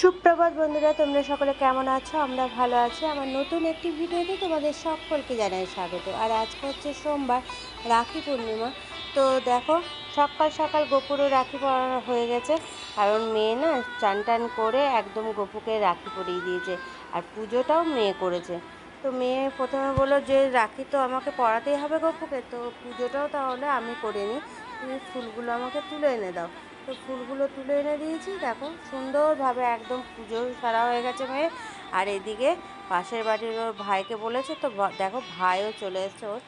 সুপ্রভাত বন্ধুরা, তোমরা সকলে কেমন আছো? আমরা ভালো আছি। আমার নতুন একটি ভিডিওতে তোমাদের সকলকে জানাই স্বাগত। আর আজকে হচ্ছে সোমবার, রাখি পূর্ণিমা। তো দেখো, সকাল সকাল গোপুরও রাখি পরানো হয়ে গেছে। কারণ মেয়ে না চান টান করে একদম গোপুকে রাখি পরিয়ে দিয়েছে। আর পুজোটাও মেয়ে করেছে। তো মেয়ে প্রথমে বলল যে, রাখি তো আমাকে পরাতেই হবে গোপুকে। তো পুজোটাও তাহলে আমি করে নিই। তুমি ফুলগুলো আমাকে তুলে এনে দাও। তো ফুলগুলো তুলে এনে দিয়েছি। দেখো, সুন্দরভাবে একদম পুজো সারা হয়ে গেছে মেয়ে। আর এদিকে পাশের বাড়ির ওর ভাইকে বলেছে, তো দেখো ভাইও চলে এসছে ওর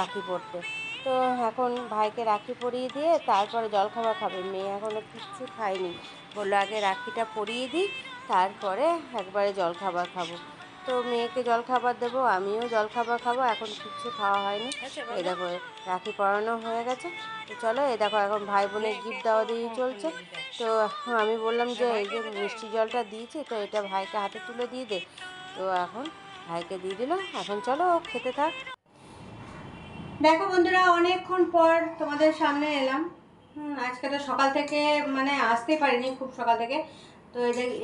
রাখি পরতে। তো এখন ভাইকে রাখি পরিয়ে দিয়ে তারপরে জলখাবার খাবে। মেয়ে এখনও কিচ্ছু খায়নি। বলল, আগে রাখিটা পরিয়ে দিই, তারপরে একবারে জলখাবার খাব। তো মেয়েকে জলখাবার দেবো, আমিও জলখাবার খাব, এখন কিচ্ছু খাওয়া হয়নি। এই দেখো, রাখি পরানো হয়ে গেছে। তো চলো, এই দেখো, এখন ভাই বোনের গিফট দেওয়া দিয়ে চলছে। তো আমি বললাম যে, এই যে মিষ্টি জলটা দিয়েছি, তো এটা ভাইকে হাতে তুলে দিয়ে দে। তো এখন ভাইকে দিয়ে দিল এখন চলো খেতে থাক। দেখো বন্ধুরা, অনেকক্ষণ পর তোমাদের সামনে এলাম। আজকে তো সকাল থেকে মানে আসতে পারিনি, খুব সকাল থেকে। তো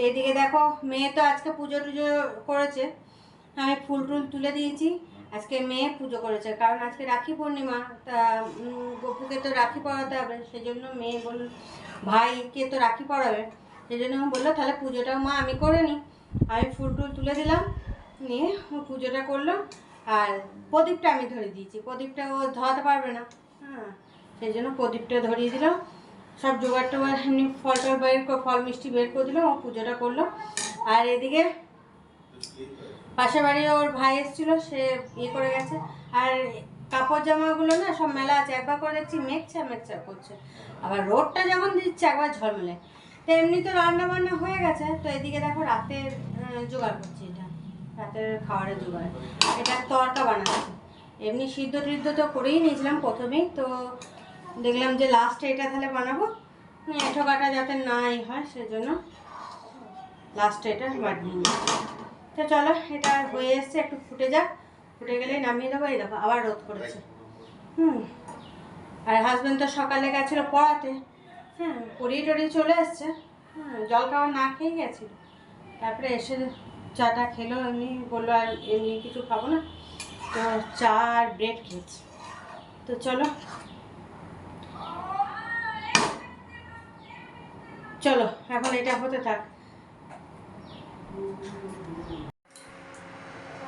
এদিকে দেখো, মেয়ে তো আজকে পুজো টুজো করেছে। আমি ফুল টুল তুলে দিয়েছি। আজকে মেয়ে পুজো করেছে। কারণ আজকে রাখি পূর্ণিমা, তা গপুকে তো রাখি পরাতে হবে। সেই জন্য মেয়ে বলল, ভাইকে তো রাখি পরাবে। সেই জন্য বলল, তাহলে পুজোটাও মা, আমি করে নিই। আমি ফুল টুল তুলে দিলাম, নিয়ে পুজোটা করল। আর প্রদীপটা আমি ধরে দিয়েছি। প্রদীপটা ও ধরাতে পারবে না। হ্যাঁ সেই জন্য প্রদীপটা ধরিয়ে দিলাম। সব জোগাড় টোগাড় এমনি ফল টল বের ফল মিষ্টি বের করে দিলাম ও পুজোটা করল। আর এদিকে পাশের বাড়ি ওর ভাই এসেছিল, সে ইয়ে করে গেছে। আর কাপড় জামাগুলো না সব মেলা আছে, একবার করে দেখছি মেঘচা মেঘচা করছে। আবার রোদটা যখন দিচ্ছে, একবার ঝলমলে। তো এমনি তো রান্না বান্না হয়ে গেছে, তো এদিকে দেখো রাতের জোগাড় করছি এটা। রাতের খাবারের জোগাড়। এটা তরকা বানাচ্ছি। এমনি সিদ্ধ টিদ্ধ তো করেই নিয়েছিলাম প্রথমেই, তো দেখলাম যে লাস্টে এটা তাহলে বানাবো। এঁঠো কাটা যাতে নাই হয় সেজন্য লাস্টে এটা বানিয়ে নিচ্ছি তো চলো, এটা হয়ে এসছে, একটু ফুটে যাক। ফুটে গেলে নামিয়ে দেবো, এই দেখো, আবার রোদ করেছে হুম, আর হাজব্যান্ড তো সকালে গেছিল পড়াতে। হ্যাঁ পড়িয়ে টড়িয়ে চলে এসছে। হ্যাঁ জল খাবার না খেয়ে গেছিল। তারপরে এসে চাটা খেলো, এমনি বলল, আর এমনি কিছু খাব না। তো চা আর ব্রেড খেয়েছি। তো চলো চলো এখন এটা হতে থাক।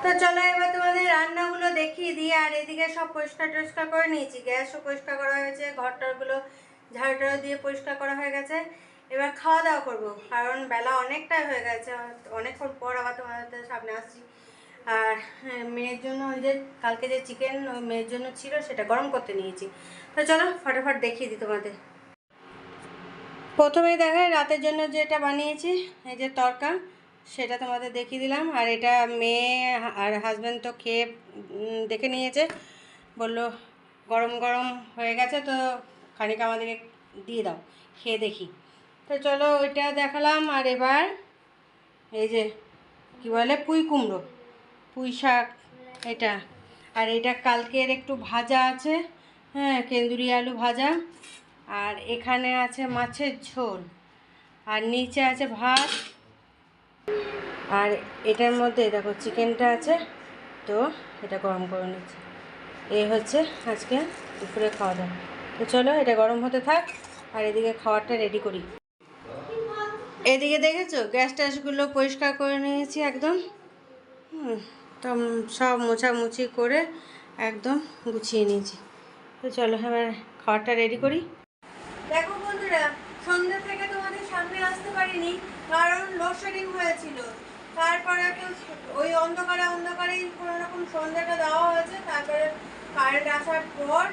তো চলো এবার তোমাদের রান্নাগুলো দেখিয়ে দিই আর এদিকে সব পরিষ্কার টরিষ্কার করে নিয়েছি। গ্যাসও পরিষ্কার করা হয়েছে ঘর টরগুলো ঝাড়ু টাড়ু দিয়ে পরিষ্কার করা হয়ে গেছে। এবার খাওয়া দাওয়া করব কারণ বেলা অনেকটাই হয়ে গেছে অনেকক্ষণ পর আবার তোমাদের সামনে আসছি। আর হ্যাঁ, মেয়ের জন্য ওই যে কালকে যে চিকেন মেয়ের জন্য ছিল সেটা গরম করতে নিয়েছি। তো চলো ফটাফট দেখিয়ে দিই তোমাদের। প্রথমেই দেখায় রাতের জন্য যেটা বানিয়েছি, এই যে তরকা, সেটা তোমাদের দেখিয়ে দিলাম। আর এটা মেয়ে আর হাজব্যান্ড তো খেয়ে দেখে নিয়েছে। বলল, গরম গরম হয়ে গেছে, তো খানিক আমাদেরকে দিয়ে দাও, খেয়ে দেখি। তো চলো ওইটা দেখালাম। আর এবার এই যে, কি বলে, পুঁই কুমড়ো, পুঁই শাক, এটা। আর এটা কালকের একটু ভাজা আছে হ্যাঁ কেন্দুরি আলু ভাজা। আর এখানে আছে মাছের ঝোল। আর নিচে আছে ভাত। আর এটার মধ্যে দেখো চিকেনটা আছে, তো এটা গরম করে নিচ্ছি। এই হচ্ছে আজকে দুপুরে খাওয়া দাওয়া। তো চলো, এটা গরম হতে থাক, আর এদিকে খাবারটা রেডি করি। এদিকে দেখেছ? গ্যাস ট্যাসগুলো পরিষ্কার করে নিয়েছি একদম। তো সব মোছামুছি করে একদম গুছিয়ে নিয়েছি। তো চলো, এবার খাবারটা রেডি করি। বন্ধুরা, সন্ধ্যা থেকে তোমাদের সামনে আসতে পারিনি, কারণ লোডশেডিং হয়েছিল। তারপরে ওই অন্ধকারে অন্ধকারেই কোনো রকম সন্ধ্যাটা দেওয়া হয়েছে, তারপরে কারেন্ট আসার পর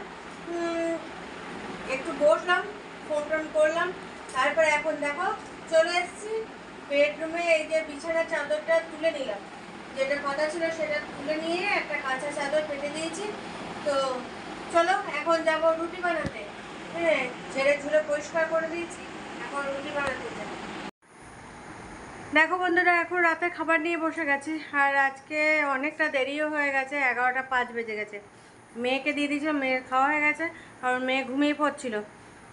একটু বসলাম ফোন টোন করলাম, তারপরে এখন দেখো, চলে এসেছি বেডরুমে এই যে বিছানার চাদরটা তুলে নিলাম। যেটা কথা ছিল সেটা তুলে নিয়ে একটা কাঁচা চাদর পেতে দিয়েছি। তো চলো, এখন যাব রুটি বানাতে। হ্যাঁ পরিষ্কার করে দিয়েছি। এখন দেখো বন্ধুরা, এখন রাতে খাবার নিয়ে বসে গেছি, আর আজকে অনেকটা দেরিও হয়ে গেছে, এগারোটা পাঁচ বেজে গেছে। মেয়েকে দিয়ে দিয়েছিল মেয়ের খাওয়া হয়ে গেছে কারণ মেয়ে ঘুমিয়ে পড়ছিল।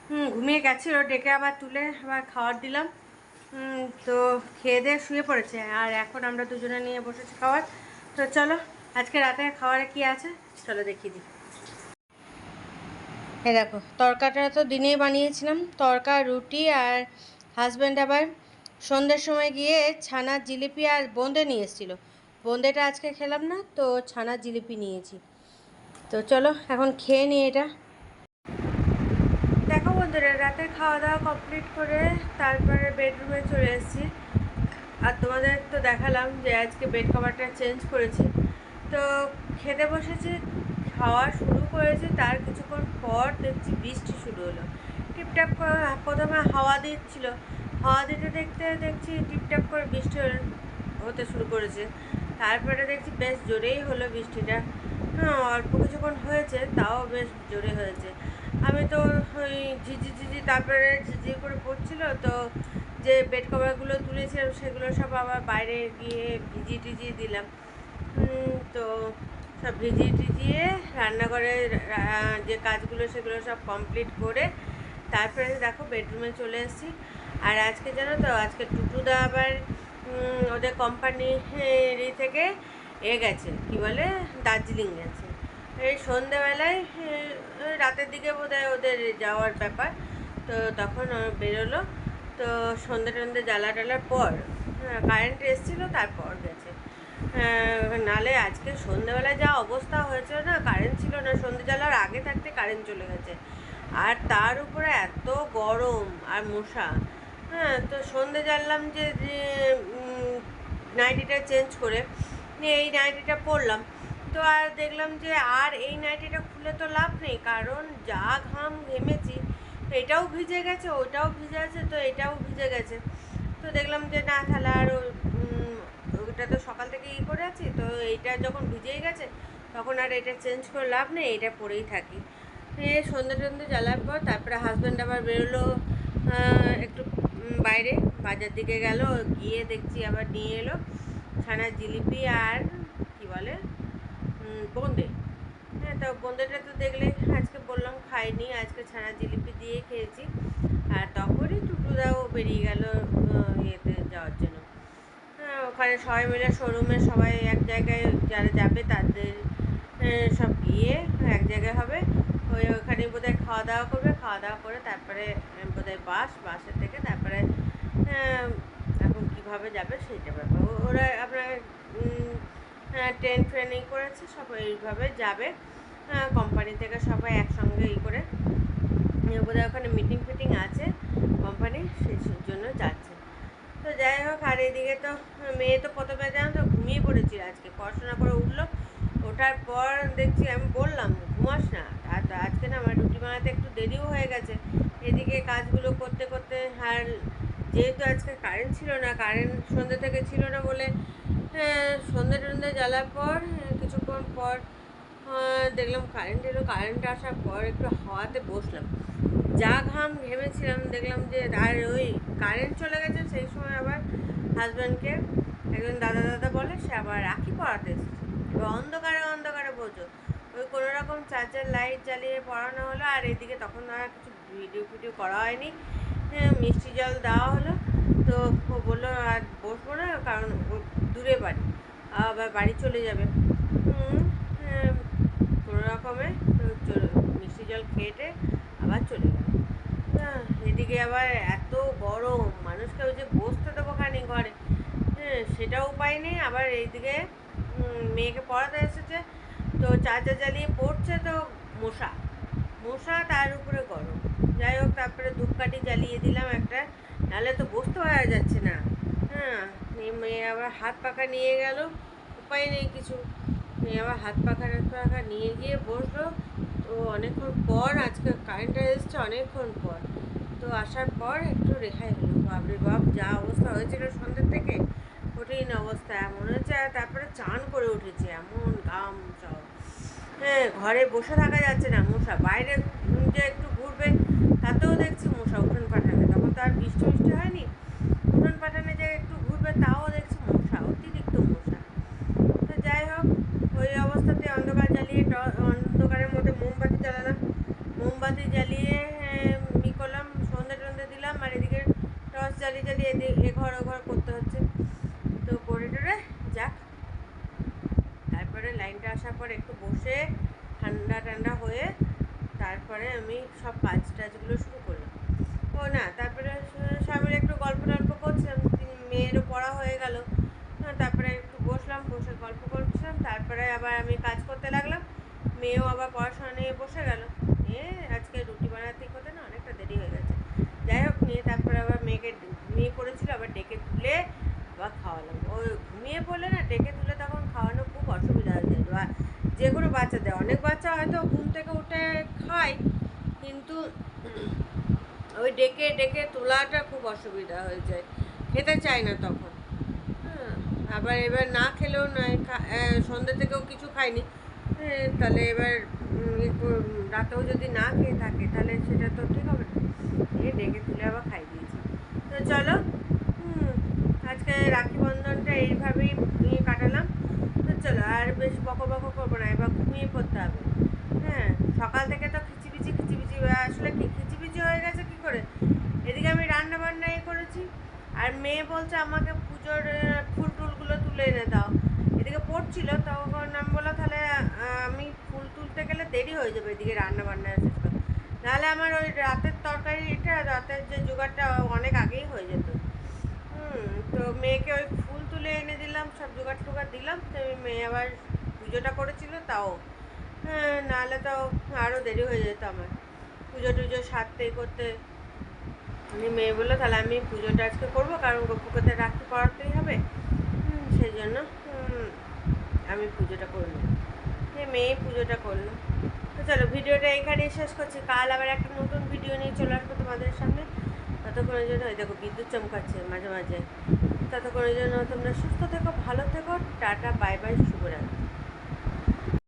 হুম, ঘুমিয়ে গেছিল, ডেকে আবার তুলে আবার খাবার দিলাম। তো খেয়ে দিয়ে শুয়ে পড়েছে, আর এখন আমরা দুজনে নিয়ে বসেছি খাবার তো চলো, আজকে রাতে খাবারে কি আছে, চলো দেখিয়ে দিই। এ দেখো, তরকাটা তো দিনেই বানিয়েছিলাম, তরকা, রুটি আর হাজব্যান্ড আবার সন্ধ্যের সময় গিয়ে ছানার জিলিপি আর বোঁদে নিয়ে এসেছিল। বোঁদেটা আজকে খেলাম না, তো ছানার জিলিপি নিয়েছি। তো চলো, এখন খেয়ে নিই এটা। দেখো বন্ধুরা রাতে খাওয়া দাওয়া কমপ্লিট করে তারপরে বেডরুমে চলে এসেছি। আর তোমাদের তো দেখালাম যে আজকে বেড কভারটা চেঞ্জ করেছি। তো খেতে বসেছি খাওয়া শুরু করেছে, তার কিছুক্ষণ পর দেখছি বৃষ্টি শুরু হলো। টিপটাপ করে প্রথমে হাওয়া দিচ্ছিল। হাওয়া দিতে দেখতে দেখছি টিপটাপ করে বৃষ্টি হতে শুরু করেছে। তারপরে দেখছি বেশ জোরেই হলো বৃষ্টিটা। হ্যাঁ অল্প কিছুক্ষণ হয়েছে, তাও বেশ জোরে হয়েছে। আমি তো ওই ঝিঝি ঝিঝি, তারপরে ঝিঝি করে পড়ছিল, তো যে বেড কভারগুলো তুলেছিলাম, সেগুলো সব আবার বাইরে গিয়ে ভিজিয়ে টিজিয়ে দিলাম। তো সব ভিজিয়ে টিজিয়ে রান্নাঘরে যে কাজগুলো সেগুলো সব কমপ্লিট করে তারপরে দেখো বেডরুমে চলে এসেছি। আর আজকে জানো তো আজকে টুটুদা আবার ওদের কোম্পানি থেকে এ গেছে কি বলে দার্জিলিং গেছে। এই সন্ধেবেলায় রাতের দিকে বোধহয় ওদের যাওয়ার ব্যাপার। তো তখন বেরোলো। তো সন্ধে টন্ধে জ্বালা টালার পর হ্যাঁ কারেন্ট এসেছিল তারপর গেছে। হ্যাঁ, নালে আজকে সন্ধেবেলায় যা অবস্থা হয়েছিল না কারেন্ট ছিল না সন্ধে জ্বালার আগে থাকতে কারেন্ট চলে গেছে। আর তার উপরে এত গরম আর মশা। হ্যাঁ তো সন্ধে জানলাম যে নাইটিটা চেঞ্জ করে এই নাইটিটা পরলাম তো আর দেখলাম যে, আর এই নাইটিটা খুলে তো লাভ নেই, কারণ যা ঘাম ঘেমেছি, এটাও ভিজে গেছে, ওটাও ভিজে আছে, তো এটাও ভিজে গেছে। তো দেখলাম যে, না, তাহলে আর ওটা তো সকাল থেকে ই করে আছি, তো এইটা যখন ভিজেই গেছে, তখন আর এটা চেঞ্জ করে লাভ নেই, এটা পরেই থাকি। সন্ধ্যে টন্ধে জ্বালার পর তারপরে হাজব্যান্ড আবার বেরোলো একটু বাইরে, বাজার দিকে গেল, গিয়ে দেখছি আবার নিয়ে এলো, ছানার জিলিপি আর কি বলে বোঁদে। হ্যাঁ তো বোঁদেটা তো দেখলে আজকে বললাম খাইনি, আজকে ছানা জিলিপি দিয়ে খেয়েছি। আর তখনই টুটুদাও বেরিয়ে গেল ইয়েতে যাওয়ার জন্য। ওখানে সবাই মিলে শোরুমে সবাই এক জায়গায় যারা যাবে তাদের সব গিয়ে এক জায়গায় হবে। ওই ওখানে বোধহয় খাওয়া দাওয়া করবে। খাওয়া দাওয়া করে তারপরে বোধহয় বাস, বাসের থেকে তারপরে এখন কীভাবে যাবে সেইটা ব্যাপার। ওরা আপনার ট্রেন ট্রেনিং করেছে, সব এইভাবে যাবে। কোম্পানি থেকে সবাই একসঙ্গে ই করে। বোধহয় ওখানে মিটিং ফিটিং আছে কোম্পানি সেই জন্য যাচ্ছে তো যাই হোক আর এদিকে তো মেয়ে তো প্রথমে জানো তো ঘুমিয়ে পড়েছিল আজকে। পড়াশোনা করে উঠল ওঠার পর দেখছি আমি বললাম ঘুমাস না। আর তো আজকে না আমার রুটি বানাতে একটু দেরিও হয়ে গেছে। এদিকে কাজগুলো করতে করতে আর যেহেতু আজকে কারেন্ট ছিল না কারেন্ট সন্ধ্যে থেকে ছিল না বলে হ্যাঁ, সন্ধ্যে টন্ধে জ্বালার পর কিছুক্ষণ পর দেখলাম কারেন্ট এলো। কারেন্ট আসার পর একটু হাওয়াতে বসলাম। যা ঘাম ঘেমেছিলাম দেখলাম যে আর ওই কারেন্ট চলে গেছে সেই সময় আবার হাজব্যান্ডকে একজন দাদা দাদা বলে সে আবার রাখি পড়াতে এসেছে। এবার অন্ধকারে অন্ধকারে বোঝো ওই কোনো রকম চার্জার লাইট জ্বালিয়ে পড়ানো হলো আর এদিকে তখন আর কিছু ভিডিও ফিডিও করা হয়নি। হ্যাঁ, মিষ্টি জল দেওয়া হলো তো বলল আর বসবো না কারণ দূরে বাড়ি। আবার বাড়ি চলে যাবে। হ্যাঁ, কোনো রকমে মিষ্টি জল খেয়েটে আবার চলে গেল। হ্যাঁ এদিকে আবার এত গরম, মানুষকে ওই যে বসতে দেবো খানি ঘরে। হ্যাঁ সেটাও উপায় নেই, আবার এইদিকে মেয়েকে পড়াতে এসেছে। তো চার্জার জ্বালিয়ে পড়ছে তো মশা। মশা তার উপরে গরম। যাই হোক, তারপরে ধূপকাঠি জ্বালিয়ে দিলাম একটা। নাহলে তো বসতে পারা যাচ্ছে না। হ্যাঁ মেয়ে আবার হাত পাখা নিয়ে গেল। উপায় নেই কিছু। মেয়ে আবার হাত পাখা হাত পাখা নিয়ে গিয়ে বসল। তো অনেকক্ষণ পর আজকে কারেন্টটা এসছে অনেকক্ষণ পর। তো আসার পর একটু রেহাই হলো। বাপরে বাপ, যা অবস্থা হয়েছিল সন্ধ্যের থেকে, কঠিন অবস্থা। এমন হয়েছে তারপরে চান করে উঠেছে, এমন ঘাম সব। হ্যাঁ ঘরে বসে থাকা যাচ্ছে না, মশা। বাইরে যে একটু ঘুরবে, তাতেও দেখছি মশা, উঠোন পাঠানে তখন তো আর বৃষ্টি মিষ্টি হয়নি। উঠোন পাঠানে যে একটু ঘুরবে, তাও দেখছি মশা, অতিরিক্ত মশা। তো যাই হোক, ওই অবস্থাতে অন্ধকার জ্বালিয়ে ট- অন্ধকারের মধ্যে মোমবাতি জ্বালালাম মোমবাতি জ্বালিয়ে আহ, ই করলাম সন্ধে টন্ধে দিলাম আর এদিকে টর্চ জ্বালিয়ে জ্বালিয়ে এদি- এ তারপর একটু বসে ঠান্ডা ঠান্ডা হয়ে তারপরে আমি সব কাজ টাজগুলো শুরু করলাম ও না তারপরে স্বামীর একটু গল্প টল্প করছিলাম তিনি মেয়েরও পড়া হয়ে গেল হ্যাঁ, তারপরে একটু বসলাম বসে গল্প করছিলাম তারপরে আবার আমি কাজ করতে লাগলাম। মেয়েও আবার পড়াশোনা নিয়ে বসে গেল। নিয়ে আজকে রুটি বানাতে করতে না, অনেকটা দেরি হয়ে গেছে। যাই হোক, নিয়ে তারপরে আবার মেয়েকে ঘুমিয়ে পড়েছিল আবার ডেকে তুলে আবার খাওয়ালাম। ওই ঘুমিয়ে পড়লে না, ডেকে তুলে তখন খাওয়ানো খুব অসুবিধা হয়ে যায়। বা যে কোনো বাচ্চাদের অনেক বাচ্চা হয়তো ঘুম থেকে উঠে খায়, কিন্তু ওই ডেকে ডেকে তোলাটা খুব অসুবিধা হয়ে যায়। খেতে চায় না তখন। আবার এবার না খেলেও নয় সন্ধ্যে থেকেও কিছু খায়নি তাহলে এবার রাতেও যদি না খেয়ে থাকে, তাহলে সেটা তো ঠিক হবে না। এ, ডেকে তুলে আবার খাই দিয়েছি। তো চলো আজকে রাখি বন্ধনটা এইভাবেই কাটালাম। তো চলো, আর বেশ বকো বকো করব না, এবার ঘুমিয়ে পড়তে হবে। হ্যাঁ সকাল থেকে তো খিচিবিচি খিচিবিচি আসলে কি খিচিবিচি হয়ে গেছে কি করে? এদিকে আমি রান্না বান্না করেছি, আর মেয়ে বলছে আমাকে পুজোর তুলে এনে দাও। এদিকে পড়ছিল তখন আমি বললাম তাহলে আমি ফুল তুলতে গেলে দেরি হয়ে যাবে এদিকে রান্না বান্না শেষ করতে নাহলে আমার ওই রাতের তরকারিটা, রাতের যে জোগাড়টা অনেক আগেই হয়ে যেত। হুম, তো মেয়েকে ওই ফুল তুলে এনে দিলাম, সব জোগাড় টোগাড় দিলাম, তো মেয়ে আবার পুজোটা করেছিল তাও। হ্যাঁ নাহলে তো আরও দেরি হয়ে যেত আমার। পুজো টুজো সারতে করতে। আমি মেয়ে বলল, তাহলে আমি পুজোটা আজকে করব, কারণ গপুকে তো রাখতে পড়াতেই হবে। সেই জন্য আমি পুজোটা করলাম। যে মেয়ে, পুজোটা করল। তো চলো, ভিডিওটা এখানেই শেষ করছি। কাল আবার একটা নতুন ভিডিও নিয়ে চলে আসব তোমাদের সামনে। ততক্ষণের জন্য, ওই দেখো বিদ্যুৎ চমকাচ্ছে মাঝে মাঝে। ততক্ষণের জন্য তোমরা সুস্থ থেকো, ভালো থেকো। টাটা, বাই বাই, শুভরাত্রি।